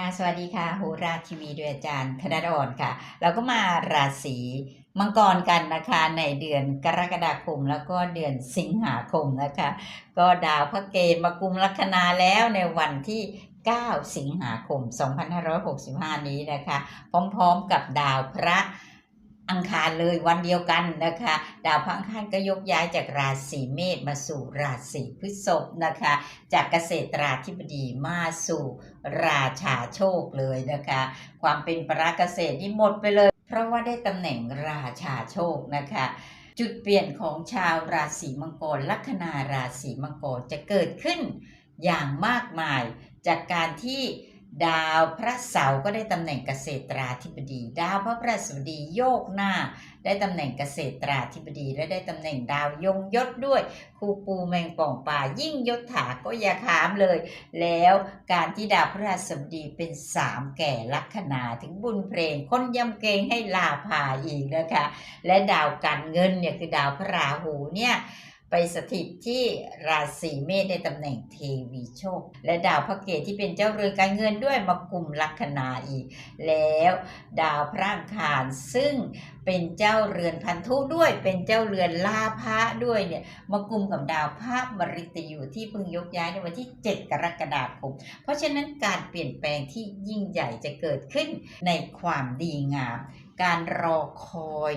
ค่ะสวัสดีค่ะโหราทีวีด้วยอาจารย์ธนดรค่ะ เราก็มาราศีมังกรกันนะคะในเดือนกรกฎาคมแล้วก็เดือนสิงหาคมนะคะ ก็ดาวพระเกณฑ์มากุมลัคนาแล้วในวันที่ 9 สิงหาคม 2565 นี้นะคะ พร้อมๆกับดาวพระ อังคารเลยวันเดียวกันนะคะ ดาวพระอังคารก็ยกย้ายจากราศีเมษมาสู่ราศีพฤษภนะคะ จากเกษตราธิบดีมาสู่ราชาโชคเลยนะคะ ความเป็นประเกษตรนี่หมดไปเลย เพราะว่าได้ตำแหน่งราชาโชคนะคะจุดเปลี่ยนของชาวราศีมังกรลัคนาราศีมังกรจะเกิดขึ้นอย่างมากมายจากการที่ ดาวพระเสาร์ก็ได้ตำแหน่งเกษตราธิบดี ดาวพระพฤหัสบดีโยกหน้า ได้ตำแหน่งเกษตราธิบดี และได้ตำแหน่งดาวยงยศด้วยครูปูแมงป่องป่ายิ่งยศถาก็อย่าถามเลย แล้วการที่ดาวพฤหัสบดีเป็นสามแก่ลัคนาถึงบุญเพลงคนยำเกรงให้ลาพาอีกนะคะและดาวการเงินเนี่ยคือดาวพระราหูเนี่ย ไปสถิตที่ราศีเมษในตำแหน่งเทวีโชค และดาวพระเกตที่เป็นเจ้าเรือนการเงินด้วยมากลุ่มลัคนาอีก แล้วดาวพระอังคารซึ่งเป็นเจ้าเรือนพันธุด้วยเป็นเจ้าเรือนลาภะด้วยเนี่ยมากลุ่มกับดาวพระมฤตยูที่เพิ่งยกย้ายในวันที่ 7 กรกฎาคม เพราะฉะนั้นการเปลี่ยนแปลงที่ยิ่งใหญ่จะเกิดขึ้นในความดีงาม การรอคอย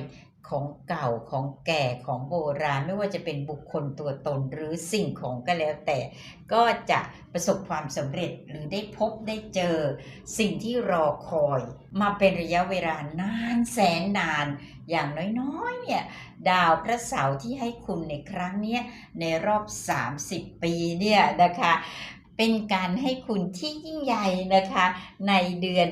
ของเก่าของแก่ของโบราณไม่ว่าจะเป็นบุคคลตัวตนหรือสิ่งของก็แล้วแต่ ก็จะประสบความสำเร็จหรือได้พบได้เจอ สิ่งที่รอคอย มาเป็นระยะเวลานานแสนนาน อย่างน้อยๆเนี่ยดาวพระเสาร์ที่ให้คุณในครั้งนี้ในรอบ 30 ปีเนี่ยนะคะ เป็นการให้คุณที่ยิ่งใหญ่นะคะในเดือน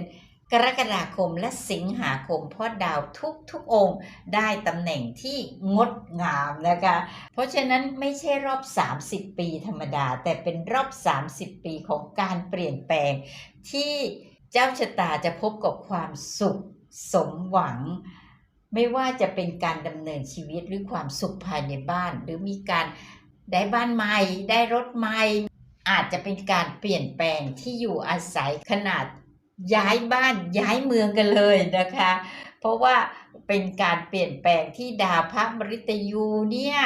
กรกฎาคมและสิงหาคม เพราะดาวทุกทุกองค์ได้ตำแหน่งที่งดงามนะคะ เพราะฉะนั้นไม่ใช่รอบ 30 ปีธรรมดา แต่เป็นรอบ 30 ปีของการเปลี่ยนแปลง ที่เจ้าชะตาจะพบกับความสุขสมหวัง ไม่ว่าจะเป็นการดำเนินชีวิตหรือความสุขภายในบ้าน หรือมีการได้บ้านใหม่ ได้รถใหม่ อาจจะเป็นการเปลี่ยนแปลงที่อยู่อาศัยขนาด ย้ายบ้านย้ายเมืองกันเลยนะคะ เพราะว่าเป็นการเปลี่ยนแปลงที่ดาวพระมฤตยูเนี่ย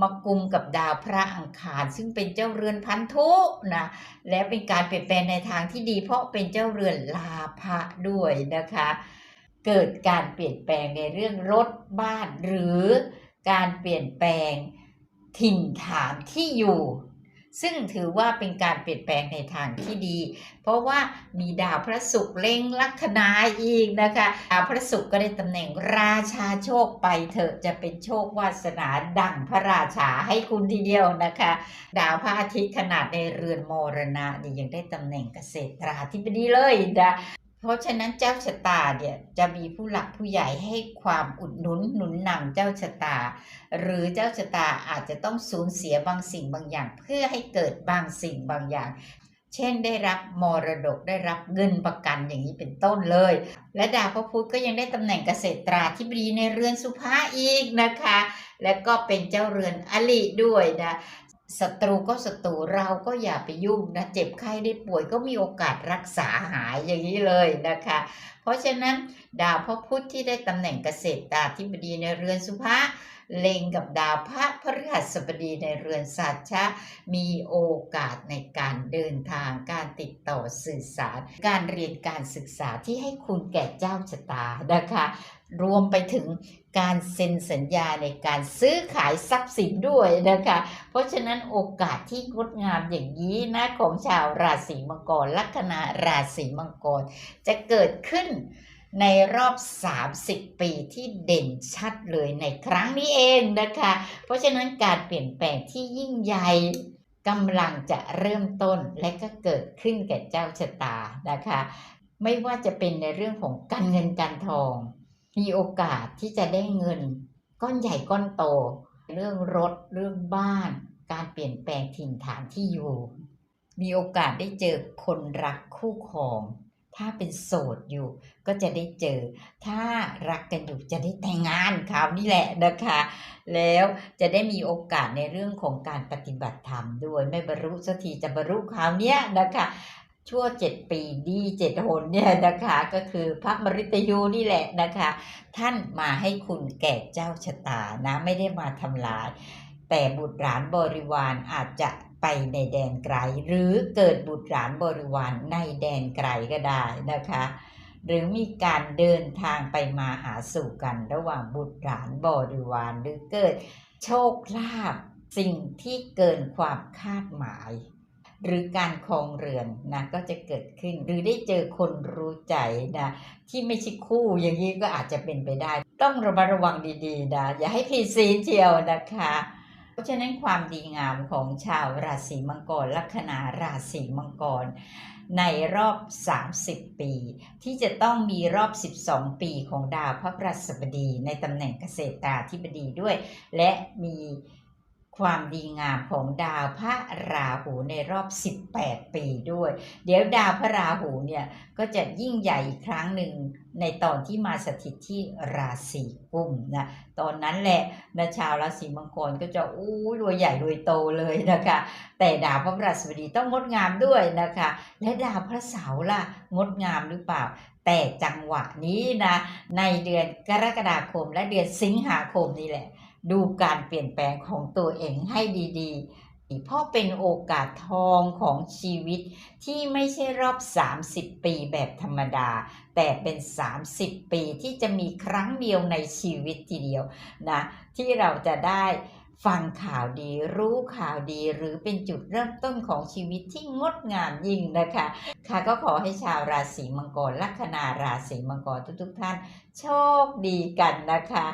มากุมกับดาวพระอังคาร ซึ่งเป็นเจ้าเรือนพันธุนะและเป็นการเปลี่ยนแปลงในทางที่ดี เพราะเป็นเจ้าเรือนลาภะด้วยนะคะ เกิดการเปลี่ยนแปลงในเรื่องรถบ้านหรือการเปลี่ยนแปลงถิ่นฐานที่อยู่ ซึ่งถือว่าเป็นการเปลี่ยนแปลงในทางที่ดี เพราะว่ามีดาวพระศุกร์เล็งลัคนาอีกนะคะ ดาวพระศุกร์ก็ได้ตำแหน่งราชาโชคไปเถอะจะเป็นโชควาสนาดั่งพระราชาให้คุณทีเดียวนะคะ ดาวพระอาทิตย์ขนาดในเรือนมรณะนี่ยังได้ตำแหน่งเกษตราธิบดีเลยนะ เพราะฉะนั้นเจ้าชะตาเนี่ยจะมีผู้หลักผู้ใหญ่ให้ความอุดหนุนหนุนนำเจ้าชะตา หรือเจ้าชะตาอาจจะต้องสูญเสียบางสิ่งบางอย่าง เพื่อให้เกิดบางสิ่งบางอย่าง เช่นได้รับมรดกได้รับเงินประกันอย่างนี้เป็นต้นเลย และดาวพระพุธก็ยังได้ตำแหน่งเกษตราธิบดีในเรือนสุภาอีกนะคะ และก็เป็นเจ้าเรือนอลิด้วยนะ ศัตรูก็ศัตรูเราก็อย่าไปยุ่งนะ เจ็บไข้ได้ป่วยก็มีโอกาสรักษาหายอย่างนี้เลยนะคะ ราะฉะนั้นดาวพระพุธที่ได้ตำแหน่งเกษตราธิบดีในเรือนสุภาเล็งกับดาวพระพฤหัสบดีในเรือนสัตชะ มีโอกาสในการเดินทางการติดต่อสื่อสาร การเรียนการศึกษาที่ให้คุณแก่เจ้าชะตานะคะ รวมไปถึงการเซ็นสัญญาในการซื้อขายทรัพย์สินด้วยนะคะ เพราะฉะนั้นโอกาสที่งดงามอย่างนี้นะของชาวราศีมังกรลัคนาราศีมังกรจะเกิดขึ้นในรอบ 30 ปีที่เด่นชัดเลยในครั้งนี้เองนะคะ เพราะฉะนั้นการเปลี่ยนแปลงที่ยิ่งใหญ่กำลังจะเริ่มต้นและก็เกิดขึ้นแก่เจ้าชะตานะคะ ไม่ว่าจะเป็นในเรื่องของการเงินการทอง มีโอกาสที่จะได้เงิน ก้อนใหญ่ก้อนโต เรื่องรถเรื่องบ้าน การเปลี่ยนแปลงถิ่นฐานที่อยู่ มีโอกาสได้เจอคนรักคู่ครอง ถ้าเป็นโสดอยู่ก็จะได้เจอ ถ้ารักกันอยู่จะได้แต่งงานคราวนี้แหละนะคะ แล้วจะได้มีโอกาสในเรื่องของการปฏิบัติธรรมด้วย ไม่บรรลุสักทีจะบรรลุคราวนี้นะคะชั่วเจ็ดปีดีเจ็ดหนเนี่ยนะคะก็คือพระมฤตยูนี่แหละนะคะ ท่านมาให้คุณแก่เจ้าชะตานะไม่ได้มาทำลาย แต่บุตรหลานบริวารอาจจะไปในแดนไกล หรือเกิดบุตรหลานบริวารในแดนไกลก็ได้นะคะ หรือมีการเดินทางไปมาหาสู่กันระหว่างบุตรหลานบริวารหรือเกิดโชคลาภสิ่งที่เกินความคาดหมาย หรือการครองเรือนนะก็จะเกิดขึ้น หรือได้เจอคนรู้ใจนะที่ไม่ใช่คู่อย่างนี้ก็อาจจะเป็นไปได้ ต้องระมัดระวังดีๆนะอย่าให้ผิดศีลเชียวนะคะ ราะฉะนั้นความดีงามของชาวราศีมังกรลัคนาราศีมังกร ในรอบ 30 ปี ที่จะต้องมีรอบ 12 ปีของดาวพระพฤหัสบดีในตำแหน่งเกษตราธิบดีด้วย และมี ความดีงามของดาวพระราหูในรอบ 18 ปีด้วย เดี๋ยวดาวพระราหูเนี่ยก็จะยิ่งใหญ่อีกครั้งหนึ่งในตอนที่มาสถิตที่ราศีกุมนะตอนนั้นแหละนะชาวราศีมังกรก็จะอู้รวยใหญ่รวยโตเลยนะคะ แต่ดาวพระพฤหัสบดีต้องงดงามด้วยนะคะ และดาวพระเสาร์ล่ะงดงามหรือเปล่า แต่จังหวะนี้นะในเดือนกรกฎาคมและเดือนสิงหาคมนี่แหละ ดูการเปลี่ยนแปลงของตัวเองให้ดีๆ เพราะเป็นโอกาสทองของชีวิตที่ไม่ใช่รอบ 30 ปีแบบธรรมดา แต่เป็น 30 ปีที่จะมีครั้งเดียวในชีวิตทีเดียวนะที่เราจะได้ฟังข่าวดีรู้ข่าวดีหรือเป็นจุดเริ่มต้นของชีวิตที่งดงามยิ่งนะคะ ค่ะก็ขอให้ชาวราศีมังกรลัคนาราศีมังกรทุกๆท่าน โชคดีกันนะคะ